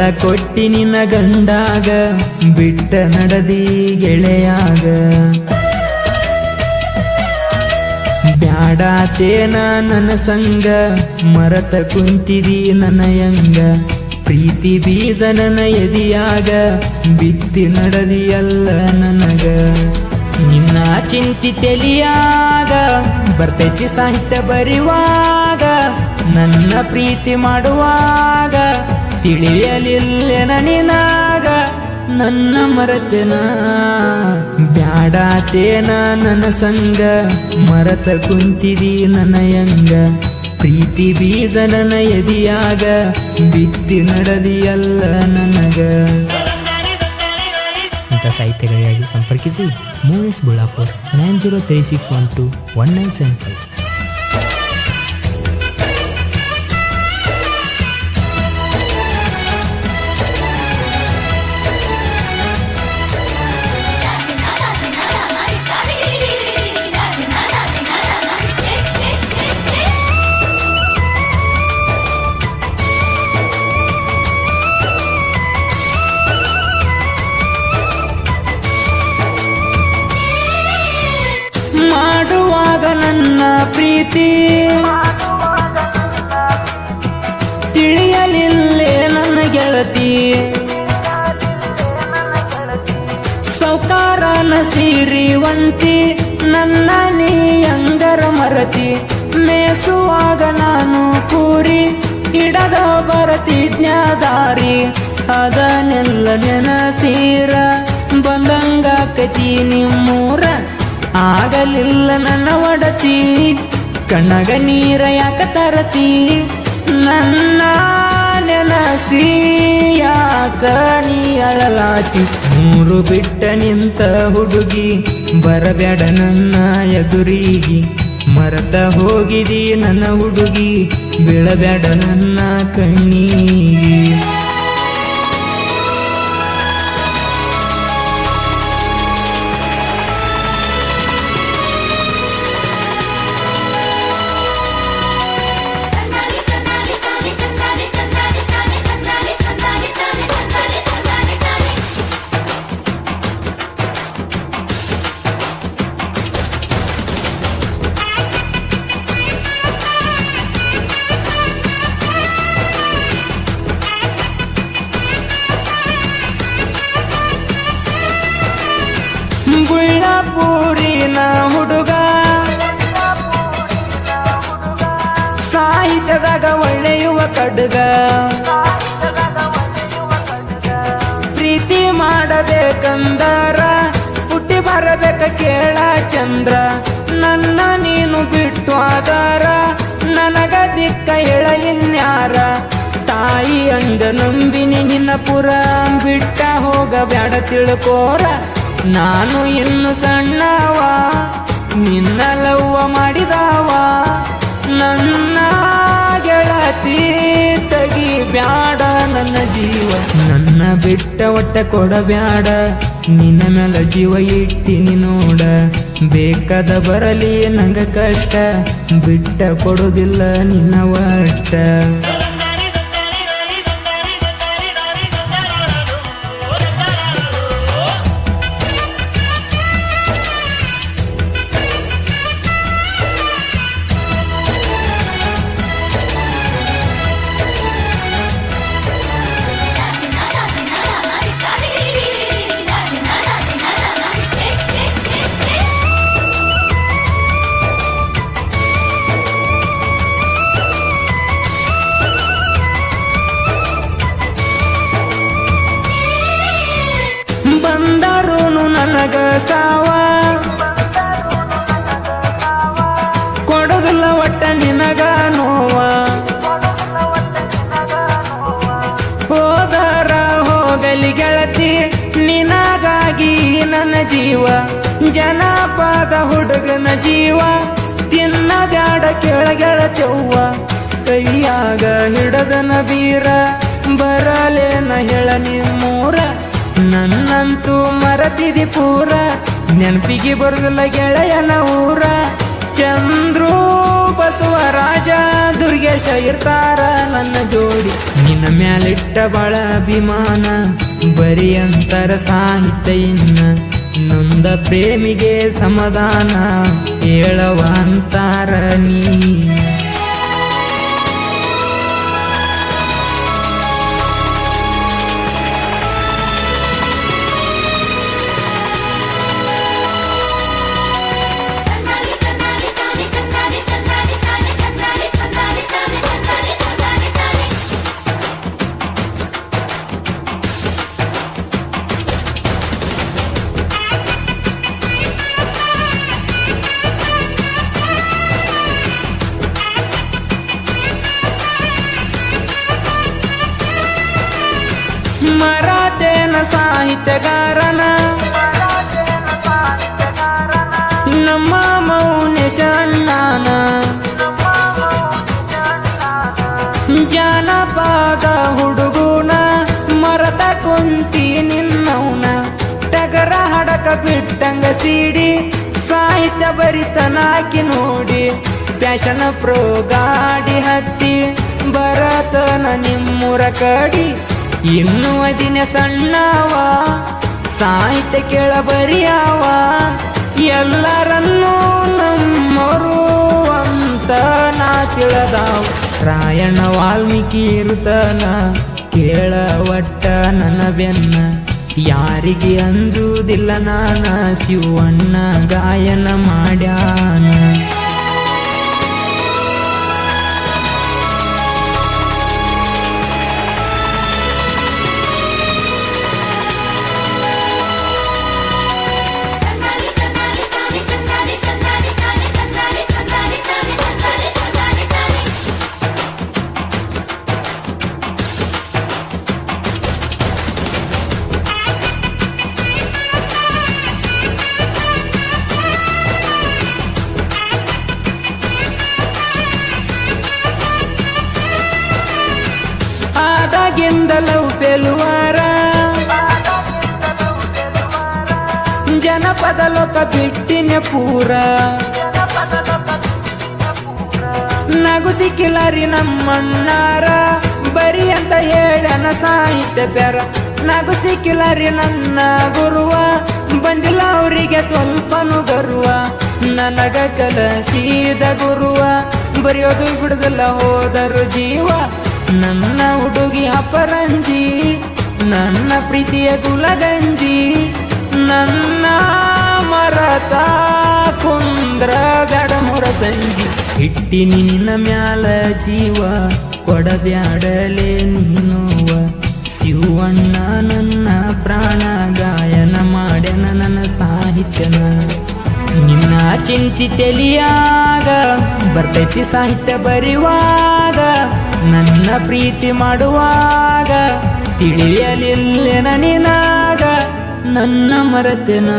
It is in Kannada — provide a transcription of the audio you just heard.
ಕೊಟ್ಟಿ ನಿನ್ನ ಗಂಡಾಗ, ಬಿಟ್ಟ ನಡದಿ ಗೆಳೆಯಾಗ. ಬ್ಯಾಡಾತೇನ ನನ್ನ ಸಂಗ, ಮರತ ಕುಂತಿದಿ ನನ್ನ ಯಂಗ. ಪ್ರೀತಿ ಬೀಜ ನನ್ನ ಎದಿಯಾಗ, ಬಿತ್ತಿ ನಡದಿಯಲ್ಲ ನನಗ. ನಿನ್ನ ಚಿಂತಿ ತೆಲಿಯಾಗ, ಬರ್ತೈತಿ ಸಾಹಿತ್ಯ ಬರಿವಾಗ, ನನ್ನ ಪ್ರೀತಿ ಮಾಡುವಾಗ ತಿಳಿಯಲಿಲ್ಲ ನೀನಾಗ ನನ್ನ ಮರತೆನ? ಬ್ಯಾಡಾತೇನ ನನ್ನ ಸಂಗ? ಮರತ ಕುಂತಿದಿ ನನ್ನ ಯಂಗ ಪ್ರೀತಿ ಬೀಜ ನನ್ನ ಎದಿಯಾಗ? ಬಿತ್ತಿ ನಡದಿಯಲ್ಲ ನನಗ? ಇಂಥ ಸಾಹಿತ್ಯಗಳಿಗಾಗಿ ಸಂಪರ್ಕಿಸಿ movies Bulapur nine zero three six one two one nine seven five. ಪ್ರೀತಿ ತಿಳಿಯಲಿಲ್ಲೇ ನನ್ನ ಗೆಳತಿ. ಸೌಕಾರನ ಸಿರಿವಂತಿ ನನ್ನ ನೀ ಅಂಗರ ಮರತಿ. ಮೇಸುವಾಗ ನಾನು ಕೂರಿ ಇಡದ ಬರತಿಜ್ಞಾದಾರಿ ಅದನ್ನೆಲ್ಲ ನೆನಸೀರ ಬಂದಂಗಾಕತಿ ನಿಮ್ಮೂರ. ಆಗಲಿಲ್ಲ ನನ್ನ ಒಡತಿ. ಕಣ್ಣಗ ನೀರ ಯಾಕ ತರತಿ? ನನ್ನ ನೆನಸಿ ಯಾಕ ನೀ ಮೂರು ಬಿಟ್ಟ ನಿಂತ ಹುಡುಗಿ ಬರಬೇಡ ನನ್ನ ಎದುರಿಗಿ. ಮರತ ಹೋಗಿದಿ ನನ್ನ ಹುಡುಗಿ ಬೀಳಬೇಡ ನನ್ನ ಕಣ್ಣಿಗೆ. ಕಡುಗ. ಪ್ರೀತಿ ಮಾಡಬೇಕಂದರ, ಹುಟ್ಟಿ ಬರಬೇಕ ಕೇಳ ಚಂದ್ರ. ನನ್ನ ನೀನು ಬಿಟ್ಟು ಆದಾರ ನನಗ ದಿಕ್ಕ ಹೇಳ ಇನ್ಯಾರ. ತಾಯಿ ಅಂದ ನಂಬಿನಿ ನಿನ್ನ ಪುರ ಬಿಟ್ಟ ಹೋಗ ಬ್ಯಾಡ ತಿಳ್ಕೋರ. ನಾನು ಇನ್ನು ಸಣ್ಣವ, ನಿನ್ನ ಲವ್ವ ಮಾಡಿದವ. ನನ್ನ ನನ್ನ ಜೀವ. ನನ್ನ ಬಿಟ್ಟ ಒಟ್ಟ ಕೊಡಬ್ಯಾಡ. ನಿನ್ನ ಮೇಲೆ ಜೀವ ಇಟ್ಟಿನಿ ನೋಡ. ಬೇಕಾದ ಬರಲಿ ನಂಗ ಕಷ್ಟ. ಬಿಟ್ಟ ಕೊಡುದಿಲ್ಲ ನಿನ್ನ ಒಟ್ಟ ಬಂದರೂನು ನನಗ ಸಾವ. ಕೊಡೋದಿಲ್ಲ ಒಟ್ಟ ನಿನಗ ನೋವ. ಹೋದರ ಹೋಗಲಿ ಗೆಳತಿ, ನಿನಗಾಗಿ ನನ್ನ ಜೀವ. ಜನಪದ ಹುಡುಗನ ಜೀವ ತಿನ್ನ ಬ್ಯಾಡ ಕೆಳಗೆಳಚವ್ವ ಕೈಯಾಗ ಹಿಡದನ ಬೀರ, ಬರಲೇನ ಹೇಳ ನಿಮ್ಮೂರ. ನನ್ನಂತೂ ಮರತಿದಿ ಪೂರ, ನೆನಪಿಗೆ ಬರುದಿಲ್ಲ ಗೆಳೆಯನ ಊರ. ಚಂದ್ರು ಬಸವರಾಜ ರಾಜ, ದುರ್ಗೇಶ ಇರ್ತಾರ ನನ್ನ ಜೋಡಿ. ನಿನ್ನ ಮ್ಯಾಲಿಟ್ಟ ಬಾಳ ಅಭಿಮಾನ, ಬರೀ ಅಂತರ ಸಾಹಿತ್ಯ ಇನ್ನ. ನೊಂದ ಪ್ರೇಮಿಗೆ ಸಮಾಧಾನ, ಹೇಳವ ಅಂತಾರ ನೀ. ಸಾಹಿತ್ಯಗಾರನ ನಮ್ಮ ಮೌನೇಶ ಅಣ್ಣನ ಜಾನಪದ ಹುಡುಗುನ ಮರತ ಕುಂತಿ ನಿನ್ನವನ. ಟಗರ ಹಡಕ ಬಿಟ್ಟಂಗ ಸೀಡಿ, ಸಾಹಿತ್ಯ ಬರಿತನಾಕಿ ನೋಡಿ. ಪ್ಯಾಶನ ಪ್ರೋ ಗಾಡಿ ಹತ್ತಿ ಬರತನ ನಿಮ್ಮೂರ ಕಡಿ. ಇನ್ನು ಅದಿನ ಸಣ್ಣವ, ಸಾಹಿತ್ಯ ಕೇಳ ಬರಿಯವ ಎಲ್ಲರನ್ನೂ ನಮ್ಮರು ಅಂತ ನಾ ತಿಳಿದಾವ್. ರಾಯಣ್ಣ ವಾಲ್ಮೀಕಿ ಇರುತ್ತನ ಕೇಳ ಒಟ್ಟ ನನ್ನ ಬೆನ್ನ ಯಾರಿಗೆ ಅಂಜುವುದಿಲ್ಲ ನಾನ, ಶಿವಣ್ಣ ಗಾಯನ ಮಾಡ್ಯಾನ. ಆದಾಗಿಂದಲೂ ತೆಲುವಾರ. ಜನಪದ ಲೋಕ ಬಿಟ್ಟಿನ ಪೂರ. ನಗು ಸಿಕ್ಕಿಲಾರಿ ನಮ್ಮಣ್ಣಾರ. ಬರಿ ಅಂತ ಹೇಳನ ಸಾಹಿತ್ಯ ಪ್ಯಾರ. ನಗು ಸಿಕ್ಕಿಲಾರಿ ನನ್ನ ಗುರುವ. ಬಂದಿಲ್ಲ ಅವರಿಗೆ ಸ್ವಲ್ಪನು ಗರ್ವ. ನನಗ ಕಲಸಿದ ಗುರುವ. ಬರೆಯೋದು ಬಿಡುದಿಲ್ಲ ಹೋದರು ಜೀವ. ನನ್ನ ಹುಡುಗಿ ಅಪರಂಜಿ, ನನ್ನ ಪ್ರೀತಿಯ ಗುಲಗಂಜಿ, ನನ್ನ ಮರತ ಕುಂದ್ರ ಗಡಮುರ ಸಂಜಿ. ಇಟ್ಟಿ ನಿನ್ನ ಮ್ಯಾಲ ಜೀವ, ಕೊಡದ್ಯಾಡಲೆ ನೀನುವ. ಶಿವಣ್ಣ ನನ್ನ ಪ್ರಾಣ, ಗಾಯನ ಮಾಡ್ಯನ ನನ್ನ ಸಾಹಿತ್ಯನ. ನಿನ್ನ ಚಿಂತಿ ತೆಲಿಯಾಗ, ಬರ್ತೈತಿ ಸಾಹಿತ್ಯ ಬರಿವಾಗ. ನನ್ನ ಪ್ರೀತಿ ಮಾಡುವಾಗ ತಿಳಿಯಲಿಲ್ಲ ನನಿನಾಗ ನನ್ನ ಮರತೆನ